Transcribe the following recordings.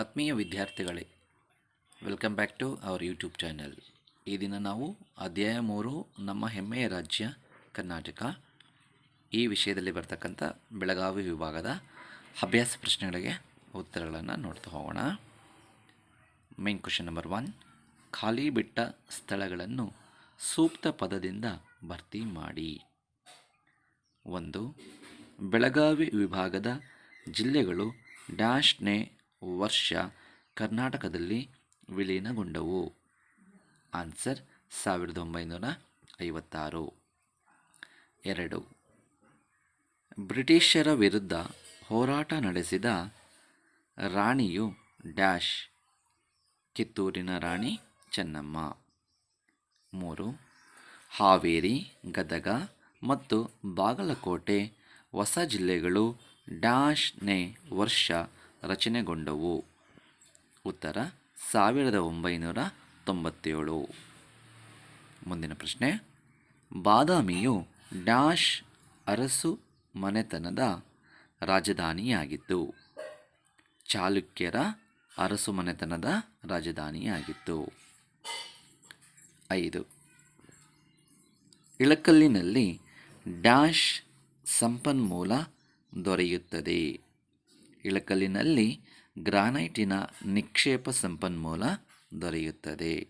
ಆತ್ಮೀಯ ವಿದ್ಯಾರ್ಥಿಗಳೇ welcome back to our YouTube channel ಈ ದಿನ ನಾವು ಅಧ್ಯಾಯ ಮೂರು, ನಮ್ಮ ಹೆಮ್ಮೆಯ ರಾಜ್ಯ ಕರ್ನಾಟಕ. ಈ ವಿಷಯದಲ್ಲಿ ಬರ್ತಕ್ಕಂಥ ಬೆಳಗಾವಿ ವಿಭಾಗದ ಅಭ್ಯಾಸ ಪ್ರಶ್ನೆಗಳಿಗೆ ಉತ್ತರಗಳನ್ನು ನೋಡ್ತಾ ಹೋಗೋಣ. ಮೇನ್ ಕ್ವಶನ್ ನಂಬರ್ ಒನ್ ಖಾಲಿ ಬಿಟ್ಟ ಸ್ಥಳಗಳನ್ನು ಸೂಕ್ತ ಪದದಿಂದ ಭರ್ತಿ ಮಾಡಿ. ಒಂದು, ಬೆಳಗಾವಿ ವಿಭಾಗದ ಜಿಲ್ಲೆಗಳು ಡ್ಯಾಶ್ನೇ ವರ್ಷ ಕರ್ನಾಟಕದಲ್ಲಿ ವಿಲೀನಗೊಂಡವು. ಆನ್ಸರ್ ಸಾವಿರದ ಒಂಬೈನೂರ ಐವತ್ತಾರು. ಎರಡು. ಬ್ರಿಟಿಷರ ವಿರುದ್ಧ ಹೋರಾಟ ನಡೆಸಿದ ರಾಣಿಯು ಡ್ಯಾಶ್, ಕಿತ್ತೂರಿನ ರಾಣಿ ಚೆನ್ನಮ್ಮ. ಮೂರು. ಹಾವೇರಿ, ಗದಗ ಮತ್ತು ಬಾಗಲಕೋಟೆ ಹೊಸ ಜಿಲ್ಲೆಗಳು ಡ್ಯಾಶ್ನೇ ವರ್ಷ ರಚನೆಗೊಂಡವು. ಉತ್ತರ, ಸಾವಿರದ ಒಂಬೈನೂರ ತೊಂಬತ್ತೇಳು. ಮುಂದಿನ ಪ್ರಶ್ನೆ. ಬಾದಾಮಿಯು ಡ್ಯಾಶ್ ಅರಸು ಮನೆತನದ ರಾಜಧಾನಿಯಾಗಿತ್ತು. ಚಾಲುಕ್ಯರ ಅರಸು ಮನೆತನದ ರಾಜಧಾನಿಯಾಗಿತ್ತು. ಐದು. ಇಳಕಲ್ಲಿನಲ್ಲಿ ಡ್ಯಾಶ್ ಸಂಪನ್ಮೂಲ ದೊರೆಯುತ್ತದೆ. ಇಳಕಲ್ಲಿನಲ್ಲಿ ಗ್ರಾನೈಟಿನ ನಿಕ್ಷೇಪ ಸಂಪನ್ಮೂಲ ದೊರೆಯುತ್ತದೆ.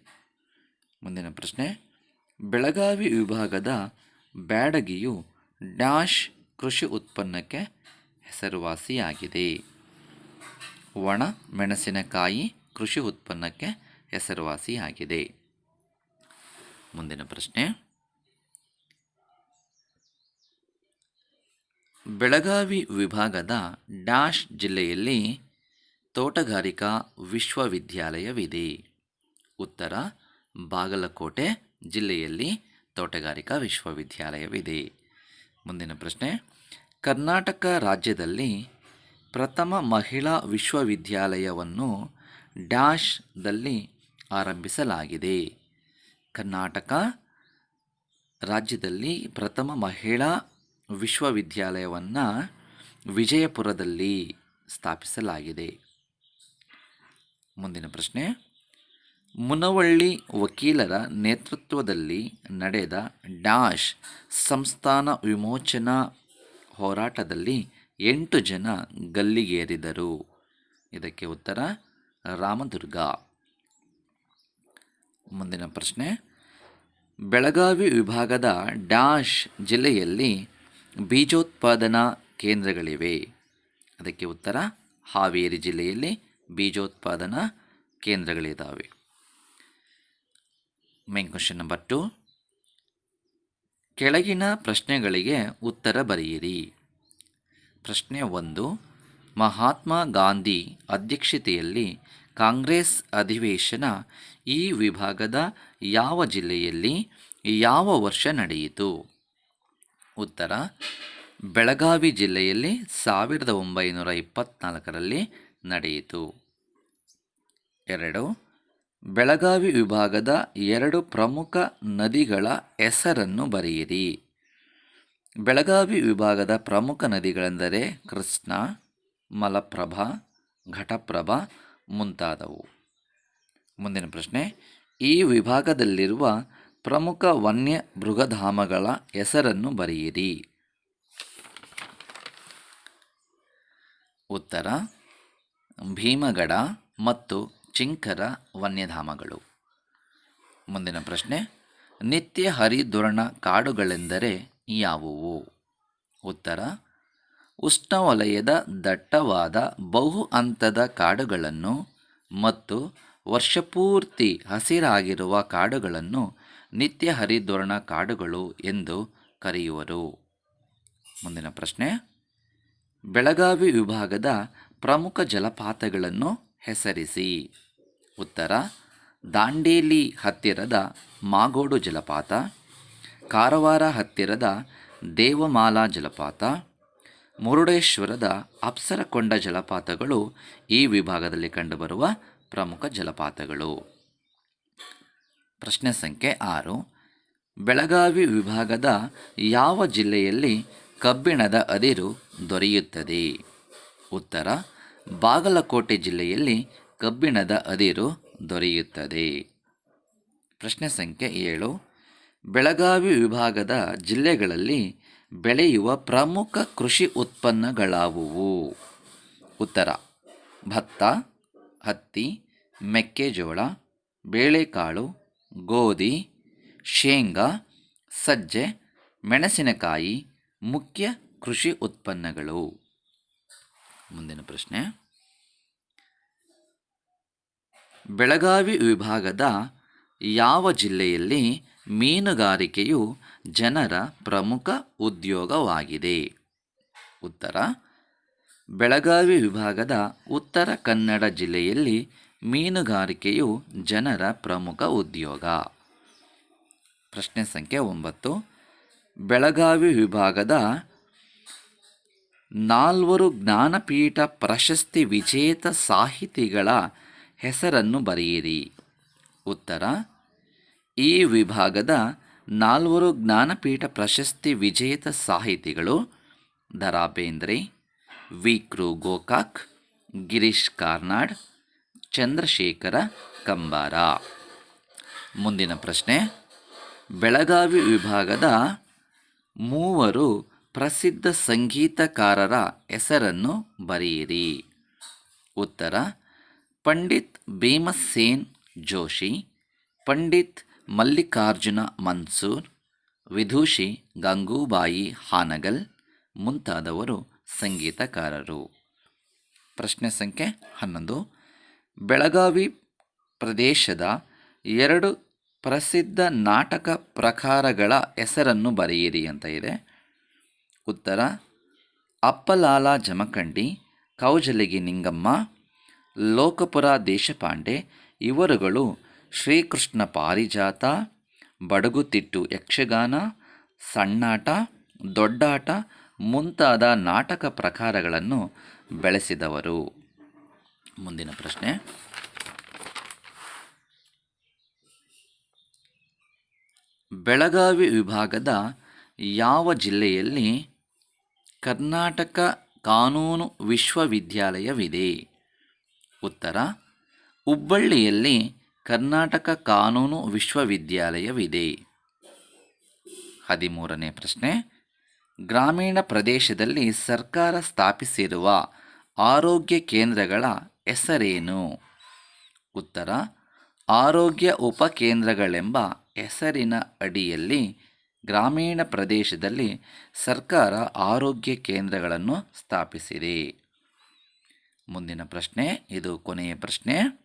ಮುಂದಿನ ಪ್ರಶ್ನೆ. ಬೆಳಗಾವಿ ವಿಭಾಗದ ಬ್ಯಾಡಗಿಯು ಡ್ಯಾಶ್ ಕೃಷಿ ಉತ್ಪನ್ನಕ್ಕೆ ಹೆಸರುವಾಸಿಯಾಗಿದೆ. ಒಣ ಮೆಣಸಿನಕಾಯಿ ಕೃಷಿ ಉತ್ಪನ್ನಕ್ಕೆ ಹೆಸರುವಾಸಿಯಾಗಿದೆ. ಮುಂದಿನ ಪ್ರಶ್ನೆ. ಬೆಳಗಾವಿ ವಿಭಾಗದ ಡ್ಯಾಶ್ ಜಿಲ್ಲೆಯಲ್ಲಿ ತೋಟಗಾರಿಕಾ ವಿಶ್ವವಿದ್ಯಾಲಯವಿದೆ. ಉತ್ತರ ಬಾಗಲಕೋಟೆ ಜಿಲ್ಲೆಯಲ್ಲಿ ತೋಟಗಾರಿಕಾ ವಿಶ್ವವಿದ್ಯಾಲಯವಿದೆ. ಮುಂದಿನ ಪ್ರಶ್ನೆ, ಕರ್ನಾಟಕ ರಾಜ್ಯದಲ್ಲಿ ಪ್ರಥಮ ಮಹಿಳಾ ವಿಶ್ವವಿದ್ಯಾಲಯವನ್ನು ಡ್ಯಾಶ್ದಲ್ಲಿ ಆರಂಭಿಸಲಾಗಿದೆ. ಕರ್ನಾಟಕ ರಾಜ್ಯದಲ್ಲಿ ಪ್ರಥಮ ಮಹಿಳಾ ವಿಶ್ವವಿದ್ಯಾಲಯವನ್ನು ವಿಜಯಪುರದಲ್ಲಿ ಸ್ಥಾಪಿಸಲಾಗಿದೆ. ಮುಂದಿನ ಪ್ರಶ್ನೆ. ಮುನವಳ್ಳಿ ವಕೀಲರ ನೇತೃತ್ವದಲ್ಲಿ ನಡೆದ ಡ್ಯಾಶ್ ಸಂಸ್ಥಾನ ವಿಮೋಚನಾ ಹೋರಾಟದಲ್ಲಿ ಎಂಟು ಜನ ಗಲ್ಲಿಗೇರಿದರು. ಇದಕ್ಕೆ ಉತ್ತರ ರಾಮದುರ್ಗ. ಮುಂದಿನ ಪ್ರಶ್ನೆ. ಬೆಳಗಾವಿ ವಿಭಾಗದ ಡ್ಯಾಶ್ ಜಿಲ್ಲೆಯಲ್ಲಿ ಬೀಜೋತ್ಪಾದನಾ ಕೇಂದ್ರಗಳಿವೆ. ಅದಕ್ಕೆ ಉತ್ತರ, ಹಾವೇರಿ ಜಿಲ್ಲೆಯಲ್ಲಿ ಬೀಜೋತ್ಪಾದನಾ ಕೇಂದ್ರಗಳಿದ್ದಾವೆ ಮೇನ್ ಕ್ವಶನ್ ನಂಬರ್ ಟು ಕೆಳಗಿನ ಪ್ರಶ್ನೆಗಳಿಗೆ ಉತ್ತರ ಬರೆಯಿರಿ. ಪ್ರಶ್ನೆ ಒಂದು, ಮಹಾತ್ಮ ಗಾಂಧಿ ಅಧ್ಯಕ್ಷತೆಯಲ್ಲಿ ಕಾಂಗ್ರೆಸ್ ಅಧಿವೇಶನ ಈ ವಿಭಾಗದ ಯಾವ ಜಿಲ್ಲೆಯಲ್ಲಿ ಯಾವ ವರ್ಷ ನಡೆಯಿತು? ಉತ್ತರ. ಬೆಳಗಾವಿ ಜಿಲ್ಲೆಯಲ್ಲಿ ಸಾವಿರದ ಒಂಬೈನೂರ ಇಪ್ಪತ್ತ್ನಾಲ್ಕರಲ್ಲಿ ನಡೆಯಿತು. ಎರಡು. ಬೆಳಗಾವಿ ವಿಭಾಗದ ಎರಡು ಪ್ರಮುಖ ನದಿಗಳ ಹೆಸರನ್ನು ಬರೆಯಿರಿ. ಬೆಳಗಾವಿ ವಿಭಾಗದ ಪ್ರಮುಖ ನದಿಗಳೆಂದರೆ ಕೃಷ್ಣ, ಮಲಪ್ರಭಾ, ಘಟಪ್ರಭಾ ಮುಂತಾದವು. ಮುಂದಿನ ಪ್ರಶ್ನೆ. ಈ ವಿಭಾಗದಲ್ಲಿರುವ ಪ್ರಮುಖ ವನ್ಯ ಮೃಗಧಾಮಗಳ ಹೆಸರನ್ನು ಬರೆಯಿರಿ. ಉತ್ತರ, ಭೀಮಗಡ ಮತ್ತು ಚಿಂಕರ ವನ್ಯಧಾಮಗಳು. ಮುಂದಿನ ಪ್ರಶ್ನೆ, ನಿತ್ಯ ಹರಿದ್ವರ್ಣ ಕಾಡುಗಳೆಂದರೆ ಯಾವುವು? ಉತ್ತರ, ಉಷ್ಣವಲಯದ ದಟ್ಟವಾದ ಬಹು ಹಂತದ ಕಾಡುಗಳನ್ನು ಮತ್ತು ವರ್ಷಪೂರ್ತಿ ಹಸಿರಾಗಿರುವ ಕಾಡುಗಳನ್ನು ನಿತ್ಯ ಹರಿದ್ವರ್ಣ ಕಾಡುಗಳು ಎಂದು ಕರೆಯುವರು. ಮುಂದಿನ ಪ್ರಶ್ನೆ. ಬೆಳಗಾವಿ ವಿಭಾಗದ ಪ್ರಮುಖ ಜಲಪಾತಗಳನ್ನು ಹೆಸರಿಸಿ. ಉತ್ತರ. ದಾಂಡೇಲಿ ಹತ್ತಿರದ ಮಾಗೋಡು ಜಲಪಾತ. ಕಾರವಾರ ಹತ್ತಿರದ ದೇವಮಾಲಾ ಜಲಪಾತ. ಮುರುಡೇಶ್ವರದ ಅಪ್ಸರಕೊಂಡ ಜಲಪಾತಗಳು ಈ ವಿಭಾಗದಲ್ಲಿ ಕಂಡುಬರುವ ಪ್ರಮುಖ ಜಲಪಾತಗಳು. ಪ್ರಶ್ನೆ ಸಂಖ್ಯೆ ಆರು. ಬೆಳಗಾವಿ ವಿಭಾಗದ ಯಾವ ಜಿಲ್ಲೆಯಲ್ಲಿ ಕಬ್ಬಿಣದ ಅದಿರು ದೊರೆಯುತ್ತದೆ? ಉತ್ತರ, ಬಾಗಲಕೋಟೆ ಜಿಲ್ಲೆಯಲ್ಲಿ ಕಬ್ಬಿಣದ ಅದಿರು ದೊರೆಯುತ್ತದೆ. ಪ್ರಶ್ನೆ ಸಂಖ್ಯೆ ಏಳು. ಬೆಳಗಾವಿ ವಿಭಾಗದ ಜಿಲ್ಲೆಗಳಲ್ಲಿ ಬೆಳೆಯುವ ಪ್ರಮುಖ ಕೃಷಿ ಉತ್ಪನ್ನಗಳಾವುವು? ಉತ್ತರ, ಭತ್ತ, ಹತ್ತಿ, ಮೆಕ್ಕೆಜೋಳ, ಬೇಳೆಕಾಳು ಗೋಧಿ, ಶೇಂಗಾ, ಸಜ್ಜೆ, ಮೆಣಸಿನಕಾಯಿ, ಮುಖ್ಯ ಕೃಷಿ ಉತ್ಪನ್ನಗಳು. ಮುಂದಿನ ಪ್ರಶ್ನೆ. ಬೆಳಗಾವಿ ವಿಭಾಗದ ಯಾವ ಜಿಲ್ಲೆಯಲ್ಲಿ ಮೀನುಗಾರಿಕೆಯು ಜನರ ಪ್ರಮುಖ ಉದ್ಯೋಗವಾಗಿದೆ? ಉತ್ತರ. ಬೆಳಗಾವಿ ವಿಭಾಗದ ಉತ್ತರ ಕನ್ನಡ ಜಿಲ್ಲೆಯಲ್ಲಿ ಮೀನುಗಾರಿಕೆಯು ಜನರ ಪ್ರಮುಖ ಉದ್ಯೋಗ. ಪ್ರಶ್ನೆ ಸಂಖ್ಯೆ ಒಂಬತ್ತು. ಬೆಳಗಾವಿ ವಿಭಾಗದ ನಾಲ್ವರು ಜ್ಞಾನಪೀಠ ಪ್ರಶಸ್ತಿ ವಿಜೇತ ಸಾಹಿತಿಗಳ ಹೆಸರನ್ನು ಬರೆಯಿರಿ. ಉತ್ತರ, ಈ ವಿಭಾಗದ ನಾಲ್ವರು ಜ್ಞಾನಪೀಠ ಪ್ರಶಸ್ತಿ ವಿಜೇತ ಸಾಹಿತಿಗಳು ದರಾ ಬೇಂದ್ರೆ ವಿ. ಕೃ ಗೋಕಾಕ್, ಗಿರೀಶ್ ಕಾರ್ನಾಡ್ ಚಂದ್ರಶೇಖರ ಕಂಬಾರ. ಮುಂದಿನ ಪ್ರಶ್ನೆ, ಬೆಳಗಾವಿ ವಿಭಾಗದ ಮೂವರು ಪ್ರಸಿದ್ಧ ಸಂಗೀತಕಾರರ ಹೆಸರನ್ನು ಬರೆಯಿರಿ. ಉತ್ತರ, ಪಂಡಿತ್ ಭೀಮಸೇನ್ ಜೋಶಿ, ಪಂಡಿತ್ ಮಲ್ಲಿಕಾರ್ಜುನ ಮನ್ಸೂರ್ ವಿದೂಷಿ ಗಂಗೂಬಾಯಿ ಹಾನಗಲ್ ಮುಂತಾದವರು ಸಂಗೀತಕಾರರು. ಪ್ರಶ್ನೆ ಸಂಖ್ಯೆ ಹನ್ನೊಂದು ಬೆಳಗಾವಿ ಪ್ರದೇಶದ ಎರಡು ಪ್ರಸಿದ್ಧ ನಾಟಕ ಪ್ರಕಾರಗಳ ಹೆಸರನ್ನು ಬರೆಯಿರಿ ಅಂತ ಇದೆ. ಉತ್ತರ, ಅಪ್ಪಲಾಲ ಜಮಖಂಡಿ, ಕೌಜಲಗಿ ನಿಂಗಮ್ಮ, ಲೋಕಪುರ ದೇಶಪಾಂಡೆ, ಇವರುಗಳು ಶ್ರೀಕೃಷ್ಣ ಪಾರಿಜಾತ, ಬಡಗುತಿಟ್ಟು ಯಕ್ಷಗಾನ, ಸಣ್ಣಾಟ, ದೊಡ್ಡಾಟ ಮುಂತಾದ ನಾಟಕ ಪ್ರಕಾರಗಳನ್ನು ಬೆಳೆಸಿದವರು. ಮುಂದಿನ ಪ್ರಶ್ನೆ. ಬೆಳಗಾವಿ ವಿಭಾಗದ ಯಾವ ಜಿಲ್ಲೆಯಲ್ಲಿ ಕರ್ನಾಟಕ ಕಾನೂನು ವಿಶ್ವವಿದ್ಯಾಲಯವಿದೆ? ಉತ್ತರ, ಹುಬ್ಬಳ್ಳಿಯಲ್ಲಿ ಕರ್ನಾಟಕ ಕಾನೂನು ವಿಶ್ವವಿದ್ಯಾಲಯವಿದೆ. ಹದಿಮೂರನೇ ಪ್ರಶ್ನೆ, ಗ್ರಾಮೀಣ ಪ್ರದೇಶದಲ್ಲಿ ಸರ್ಕಾರ ಸ್ಥಾಪಿಸಿರುವ ಆರೋಗ್ಯ ಕೇಂದ್ರಗಳ ಹೆಸರೇನು? ಉತ್ತರ, ಆರೋಗ್ಯ ಉಪಕೇಂದ್ರಗಳೆಂಬ ಹೆಸರಿನ ಅಡಿಯಲ್ಲಿ ಗ್ರಾಮೀಣ ಪ್ರದೇಶದಲ್ಲಿ ಸರ್ಕಾರ ಆರೋಗ್ಯ ಕೇಂದ್ರಗಳನ್ನು ಸ್ಥಾಪಿಸಿದೆ. ಮುಂದಿನ ಪ್ರಶ್ನೆ, ಇದು ಕೊನೆಯ ಪ್ರಶ್ನೆ.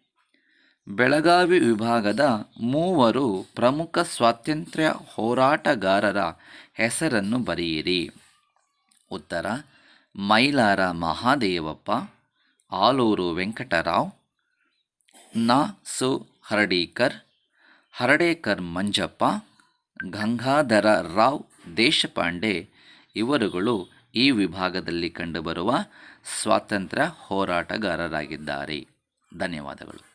ಬೆಳಗಾವಿ ವಿಭಾಗದ ಮೂವರು ಪ್ರಮುಖ ಸ್ವಾತಂತ್ರ್ಯ ಹೋರಾಟಗಾರರ ಹೆಸರನ್ನು ಬರೆಯಿರಿ. ಉತ್ತರ, ಮೈಲಾರ ಮಹಾದೇವಪ್ಪ. ಆಲೂರು ವೆಂಕಟರಾವ್, ನಾ. ಸು. ಹರಡೀಕರ್, ಹರಡೇಕರ್ ಮಂಜಪ್ಪ, ಗಂಗಾಧರ ರಾವ್ ದೇಶಪಾಂಡೆ ಇವರುಗಳು ಈ ವಿಭಾಗದಲ್ಲಿ ಕಂಡುಬರುವ ಸ್ವಾತಂತ್ರ್ಯ ಹೋರಾಟಗಾರರಾಗಿದ್ದಾರೆ. ಧನ್ಯವಾದಗಳು.